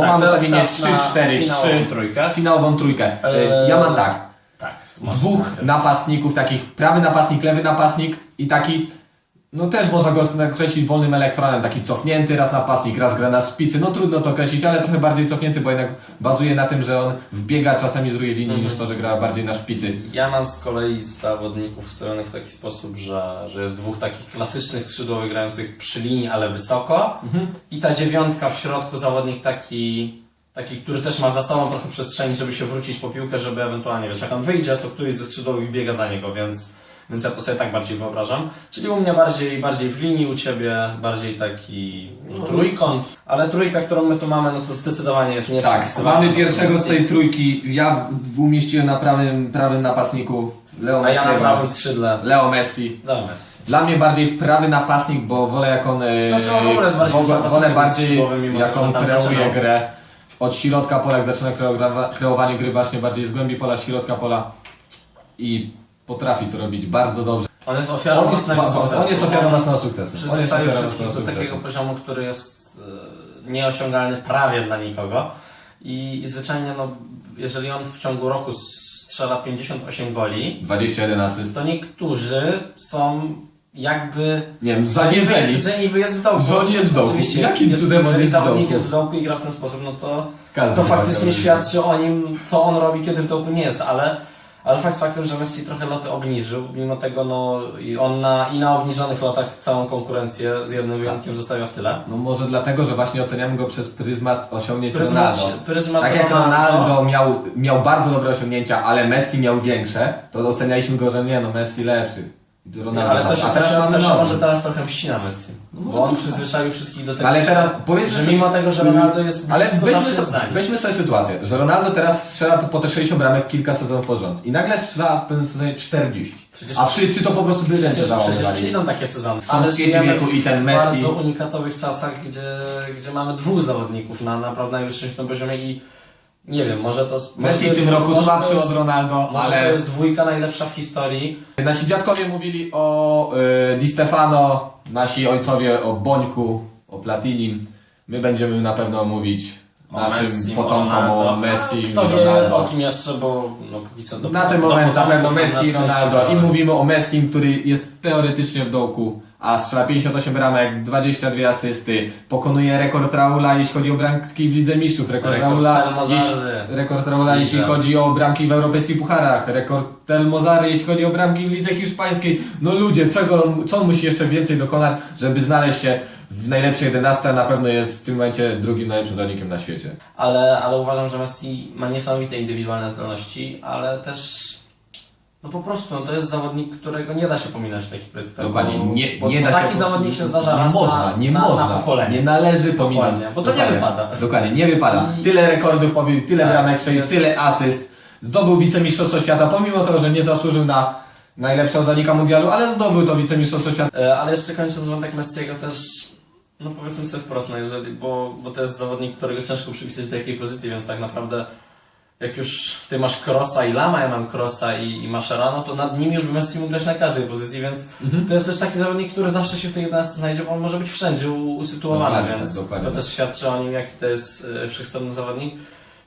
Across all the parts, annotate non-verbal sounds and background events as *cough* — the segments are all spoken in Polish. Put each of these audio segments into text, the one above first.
Bo Tak, mam ustawienie czas na 3-4-3. finałową trójkę. Finałową trójkę. Eee, Ja mam tak. Tak. dwóch napastników, takich prawy napastnik, lewy napastnik i taki, no też można go określić wolnym elektronem, taki cofnięty raz napastnik, raz gra na szpicy, no trudno to określić, ale trochę bardziej cofnięty, bo jednak bazuje na tym, że on wbiega czasami z drugiej linii Mhm. niż to, że gra bardziej na szpicy. Ja mam z kolei zawodników ustawionych w taki sposób, że, że jest dwóch takich klasycznych skrzydłowych grających przy linii, ale wysoko. I ta dziewiątka w środku zawodnik taki, taki, który też ma za sobą trochę przestrzeni, żeby się wrócić po piłkę, żeby ewentualnie, wiesz, jak on wyjdzie, to któryś ze skrzydłowych biega za niego, więc, więc ja to sobie tak bardziej wyobrażam. Czyli u mnie bardziej, bardziej w linii, u Ciebie bardziej taki no, trójkąt. Ale trójka, którą my tu mamy, no to zdecydowanie jest Tak, nieprzepisywana. mamy pierwszego z tej trójki, ja umieściłem na prawym, prawym napastniku Leo A ja na prawym skrzydle. Leo Messi. Dobra. Dla mnie bardziej prawy napastnik, bo wolę jak on. e, Znaczy, on w ogóle jest bardziej wolę- bardziej jak on kreuje grę. Od środka pola, jak zaczyna kreowa- kreowanie gry właśnie bardziej z głębi pola, środka pola i potrafi to robić bardzo dobrze. On jest ofiarą On jest, własnego sukcesu. on jest ofiarą własnego sukcesu. Przyzwyczaił wszystkich do takiego sukcesu. poziomu, który jest e, nieosiągalny prawie dla nikogo. I, I zwyczajnie, no, jeżeli on w ciągu roku strzela 58 goli, 21 asyst. to niektórzy są jakby... Nie wiem, zawiedzeni. że niby jest w dołku. Że on jest w dołku. Oczywiście, Jakim jest, cudem on jeżeli jest w zawodnik dołku? jest w dołku i gra w ten sposób, no to, Każdy to faktycznie świadczy o nim, co on robi, kiedy w dołku nie jest, ale, ale fakt faktem, że Messi trochę loty obniżył, mimo tego no i on na, i na obniżonych lotach całą konkurencję z jednym wyjątkiem zostawia w tyle. No może dlatego, że właśnie oceniamy go przez pryzmat osiągnięć Pryzmat, Ronaldo. pryzmat Tak jak Ronaldo miał, miał bardzo dobre osiągnięcia, ale Messi miał większe, to ocenialiśmy go, że nie no, Messi lepszy. Ronaldo ale to się, A mamy to się może teraz trochę mści na Messi. No bo on tak. przyzwyczaił wszystkich do tego, Ale teraz powiedzmy że mimo tego, że Ronaldo jest Ale blisko, weźmy nim. weźmy sobie sytuację, że Ronaldo teraz strzela po te 60 bramek kilka sezonów pod rząd i nagle strzela w pewnym sezonie 40. Przecież- a wszyscy to po prostu by Przecież, przecież przyjdą takie sezony. Są w żyjemy wieku i ten w Messi. bardzo unikatowych czasach, gdzie, gdzie mamy dwóch zawodników na naprawdę najwyższym tym poziomie i nie wiem, może to... może Messi to w tym roku może słabszy jest- od Ronaldo, Może ale to jest dwójka najlepsza w historii. nasi dziadkowie mówili o y, Di Stefano, nasi ojcowie o Bońku, o Platinim. My będziemy na pewno mówić O naszym Messi, potomkom Ronaldo. o Messi Kto i wie Ronaldo. o kim jeszcze, bo no, póki co do, Na ten moment na pewno Messi Ronaldo i mówimy o Messi, który jest teoretycznie w dołku, a strzela 58 bramek, 22 asysty, pokonuje rekord Raula jeśli chodzi o bramki w Lidze Mistrzów, rekord, Rekord Raula, jeśli, rekord Raula jeśli chodzi o bramki w europejskich pucharach, rekord Tel Mozary jeśli chodzi o bramki w Lidze Hiszpańskiej. No ludzie, czego, co on musi jeszcze więcej dokonać, żeby znaleźć się w najlepszej 11, a na pewno jest w tym momencie drugim najlepszym zawodnikiem na świecie. Ale, ale uważam, że Messi ma niesamowite indywidualne zdolności, ale też no po prostu no to jest zawodnik, którego nie da się pominąć w takich bo- nie, bo, nie bo da taki się zawodnik się zdarza nie raz można, na, nie na, można, na pokolenie. nie należy pominąć. Dokładnie, bo to nie Dokładnie. wypada. Dokładnie, nie wypada. Tyle rekordów pobił, tyle Tak, bramek strzelił, tyle asyst. Zdobył wicemistrzostwo świata, pomimo tego, że nie zasłużył na najlepszego zawodnika mundialu, ale zdobył to wicemistrzostwo świata. E, Ale jeszcze kończąc wątek Messiego też, no powiedzmy sobie wprost, no jeżeli, bo, bo to jest zawodnik, którego ciężko przypisać do jakiej pozycji, więc tak naprawdę jak już ty masz Krosa i Lama, ja mam Krosa i, i Mascherano, to nad nim już Messi mógł grać na każdej pozycji, więc Mhm. to jest też taki zawodnik, który zawsze się w tej 11 znajdzie, bo on może być wszędzie usytuowany, Dokładnie więc tak, to też świadczy o nim, jaki to jest e, wszechstronny zawodnik.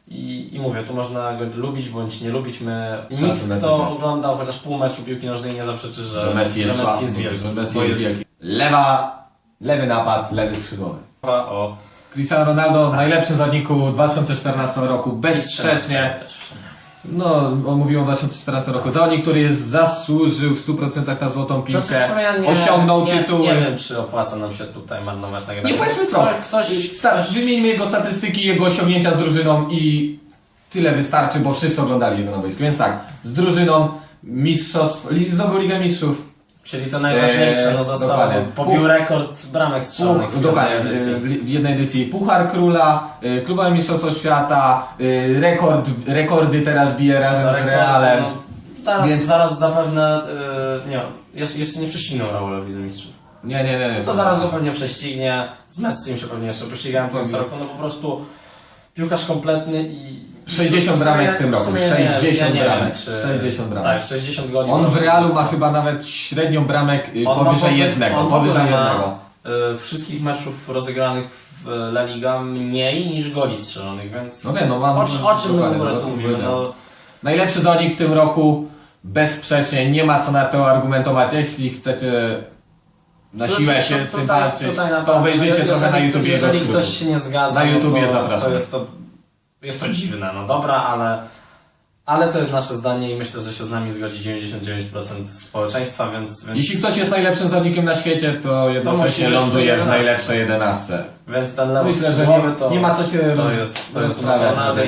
I, I mówię, tu można go lubić bądź nie lubić. My, nikt, kto oglądał chociaż pół meczu piłki nożnej nie zaprzeczy, że, Że Messi jest, słaby, jest wielki. Że Messi jest wielki. Lewa, lewy napad, lewy skrzydłowy. o Cristiano Ronaldo, najlepszym zawodniku 2014 roku, w sumie. No, on mówił o 2014 roku. Zawodnik, który jest zasłużył w 100% na złotą piłkę, Znaczy, w sumie ja nie, osiągnął nie, tytuły. Nie wiem, czy opłaca nam się tutaj marnować na Nie powiedzmy wprost. Ktoś, ktoś, Wymieńmy jego statystyki, jego osiągnięcia z drużyną i tyle wystarczy, bo wszyscy oglądali jego na boisku. Więc tak, z drużyną mistrzostw, zdobył Ligę Mistrzów. Czyli to najważniejsze, no został, dokładnie. pobił rekord bramek strzelonych Puch, w dokładnie, w, jednej edycji Puchar Króla, y, Klubowe Mistrzostwo Świata, y, rekord, rekordy teraz bije razem z Rekord, Realem. no, zaraz, Więc- zaraz zapewne, yy, nie, jeszcze, nie prześcignął Raulowi za mistrzów. Nie, nie, nie. nie to zaraz go pewnie prześcignie, z Messim się pewnie jeszcze pościgają w końcu roku, no po prostu piłkarz kompletny i... 60 w sumie- bramek w tym roku, sumie nie, 60 ja nie bramek, wiem, czy- 60 bramek. Tak, 60 goli. On w. Realu ma chyba nawet średnią bramek y, powyżej powy- jednego, powyżej jednego. Y, wszystkich meczów rozegranych w La Liga mniej niż goli strzelonych, więc No wiem, no mam... o, o czym my w ogóle no tu mówimy? No, Najlepszy zawodnik w tym roku, bezsprzecznie, nie ma co na to argumentować. Jeśli chcecie na siłę się z tym walczyć, to obejrzyjcie trochę na YouTubie jego Jeżeli ktoś się nie zgadza, Na YouTubie no zapraszam. to jest to jest to dziwne, no dobra, ale, ale to jest nasze zdanie i myślę, że się z nami zgodzi 99% społeczeństwa, więc, więc, Jeśli ktoś jest najlepszym zawodnikiem na świecie, to jednocześnie ląduje w 11. najlepszej 11. więc ten lewy Myślę, że nie, to, nie ma co się to roz- jest, to jest u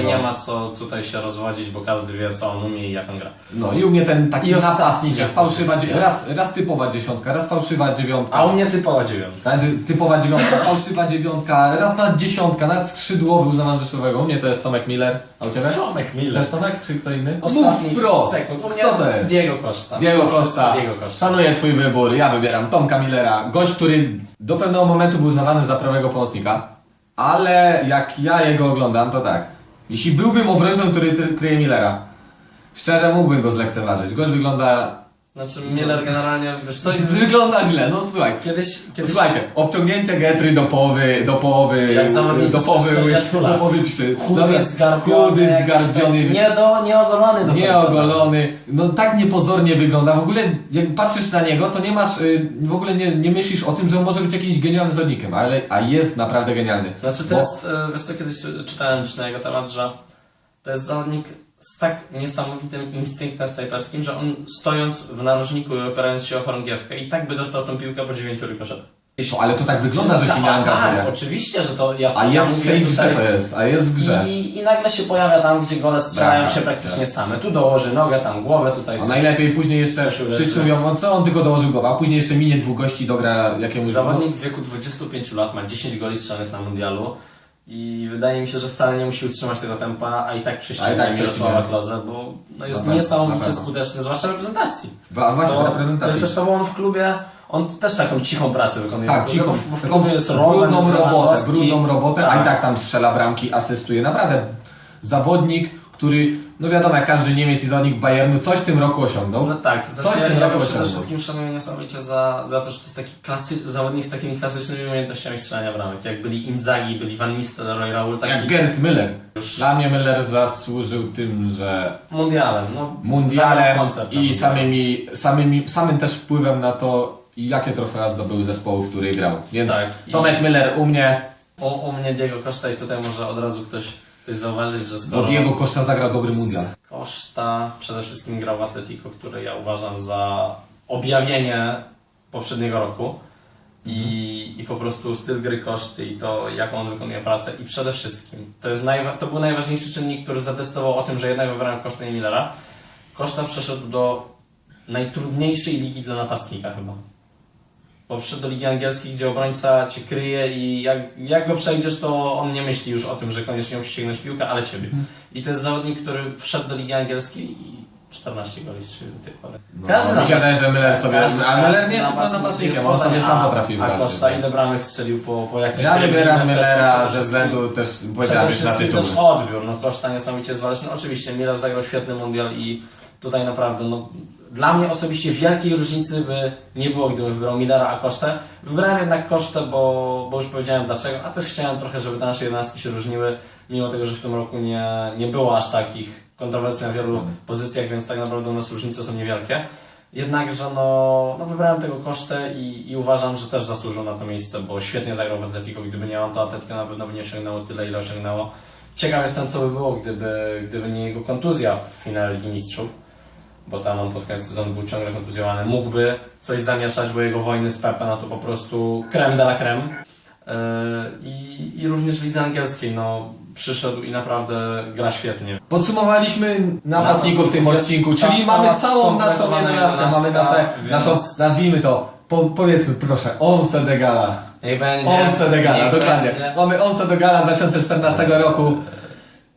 i nie ma co tutaj się rozwodzić, bo każdy wie co on umie i jak on gra. No i u mnie ten taki ostatni napastnik, fałszywa, raz, raz typowa dziesiątka, raz fałszywa dziewiątka. A u mnie typowa dziewiątka. Znaczy, typowa dziewiątka, *laughs* fałszywa dziewiątka, raz na dziesiątka, nawet skrzydłowy uznawam rzeczowego. U mnie to jest Tomek Miller, a u Ciebie? Tomek Miller. Też Tomek, czy kto inny? Ostatnich Mów pro! sekund. U mnie Kto to jest? Diego Costa. Diego Costa. Diego Costa. Szanuję Twój wybór, ja wybieram Tomka Millera. Gość, który do pewnego momentu był uznawany za prawego pomocnika, ale jak ja jego oglądam, to tak. Jeśli byłbym obrońcą, który kryje Millera, szczerze mógłbym go zlekceważyć. Gość wygląda... Znaczy Miller generalnie, wiesz co, *laughs* Wygląda źle, no słuchaj. kiedyś, kiedyś Słuchajcie, obciągnięcie getry do połowy, do połowy, Jak do połowy, z 40 do połowy przy, chudy, zgarbiony, chudy, zgarbiony, nie do, nieogolony do nieogolony, no tak niepozornie wygląda. W ogóle jak patrzysz na niego, to nie masz, y, w ogóle nie, nie myślisz o tym, że on może być jakimś genialnym zawodnikiem, ale, a jest naprawdę genialny. Znaczy to Bo- jest, e, wiesz co, kiedyś czytałem już na jego temat, że to jest zawodnik z tak niesamowitym instynktem snajperskim, że on stojąc w narożniku i opierając się o chorągiewkę i tak by dostał tą piłkę po dziewięciu rykoszetach. No, ale to tak wygląda, że się nie Tak, angażuje. Tak, oczywiście, że to ja A ja jest w mówię tej grze tutaj- to jest, a jest w grze. I, I nagle się pojawia tam, gdzie gole strzelają Tak, się praktycznie tak. same. Tu dołoży nogę, tam głowę, tutaj A coś. najlepiej później jeszcze wszyscy mówią, no co on tylko dołożył głowa, a później jeszcze minie dwóch gości i dogra jakiemuś... Zawodnik w wieku 25 lat ma 10 goli strzelonych na mundialu i wydaje mi się, że wcale nie musi utrzymać tego tempa, a i tak A i prześcignie tak Mirosława. Klozę, bo no jest pewno, niesamowicie skuteczny, zwłaszcza w reprezentacji. A właśnie, To, to reprezentacji. jest też to, bo on w klubie, on też taką cichą pracę wykonuje. Tak, cicho. bo w- klubie jest brudną robotę, brudną robotę, a Tak. i tak tam strzela bramki, asystuje. Naprawdę zawodnik, który, no wiadomo, jak każdy Niemiec i zawodnik Bayernu, coś w tym roku osiągnął. No, tak, to Coś znaczy w ja, tym ja przede osiągnął. wszystkim szanuję niesamowicie za, za to, że to jest taki klasy, zawodnik z takimi klasycznymi umiejętnościami strzelania bramek. Jak byli Inzaghi, byli Van Nistelrooy, Raul, taki Jak Gerd Müller. już Dla mnie Müller zasłużył tym, że mundialem. No, mundialem i samymi, samymi, samym też wpływem na to, jakie trofea zdobył zespołu, w której grał. Więc Tak. I- Tomek Müller u mnie, U, u mnie Diego Costa i tutaj może od razu ktoś, ktoś zauważyć, że bo skoro Diego Costa zagrał dobry mundial. Costa przede wszystkim grał w Atletico, które ja uważam za objawienie poprzedniego roku i, i po prostu styl gry koszty i to, jaką on wykonuje pracę i przede wszystkim, to, jest najwa- to był najważniejszy czynnik, który zadecydował o tym, że jednak wybrałem Kosztę i Millera. Koszta przeszedł do najtrudniejszej ligi dla napastnika chyba. Bo przyszedł do Ligi Angielskiej, gdzie obrońca cię kryje i jak, jak go przejdziesz, to on nie myśli już o tym, że koniecznie musi sięgnąć piłkę, ale ciebie. I to jest zawodnik, który wszedł do Ligi Angielskiej i 14 goli strzelił do tej pory. No, napastnik- wydaje, że Müller sobie- każdy- ale Müller każdy nie jest napastnik napastnikiem, on sobie sam a- potrafi A. Koszta ile bramek strzelił po, po jakichś Ja wybieram przede ze względu też, już na tytuł. też odbiór, no Koszta niesamowicie jest waleczny. Oczywiście Miller zagrał świetny mundial i tutaj naprawdę, no dla mnie osobiście wielkiej różnicy by nie było, gdybym wybrał Millera a Kosztę. Wybrałem jednak Kosztę, bo, bo już powiedziałem dlaczego, a też chciałem trochę, żeby te nasze jednostki się różniły, mimo tego, że w tym roku nie, nie było aż takich kontrowersji na wielu pozycjach, więc tak naprawdę u nas różnice są niewielkie. Jednakże no, no wybrałem tego kosztę i, i uważam, że też zasłużył na to miejsce, bo świetnie zagrał w Atletico. Gdyby nie on, to Atletico na pewno by nie osiągnęło tyle, ile osiągnęło. Ciekaw jestem, co by było, gdyby, gdyby nie jego kontuzja w finale Ligi Mistrzów, bo tam on pod koniec sezonu był ciągle kontuzjowany. Mógłby coś zamieszać, bo jego wojny z Pepe no to po prostu creme de la creme. Yy, I, I również w lidze angielskiej no, przyszedł i naprawdę gra świetnie. Podsumowaliśmy napastników w tym odcinku, czyli mamy całą naszą jedenastkę, mamy nasze, więc- naszą, nazwijmy to, po, powiedzmy proszę, Once de Gala. Niech będzie. Once de Gala, dokładnie. będzie. Mamy Once de Gala 2014 roku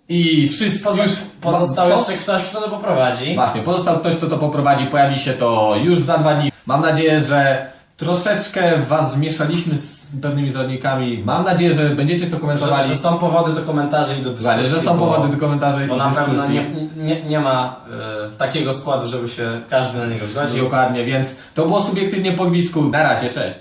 i wszyscy Poza, już... pozostał jeszcze ktoś, kto to poprowadzi. Właśnie, pozostał ktoś, kto to poprowadzi, pojawi się to już za dwa dni. Mam nadzieję, że troszeczkę was zmieszaliśmy z pewnymi zawodnikami. Mam nadzieję, że będziecie to Że, komentowali. że są powody do komentarzy i do dyskusji. Dokładnie, że są bo- powody do komentarzy i Bo do na pewno dyskusji. nie, nie, nie ma e, takiego składu, żeby się każdy na niego zgodził. Dokładnie, więc to było subiektywnie po gwisku. Na razie, cześć.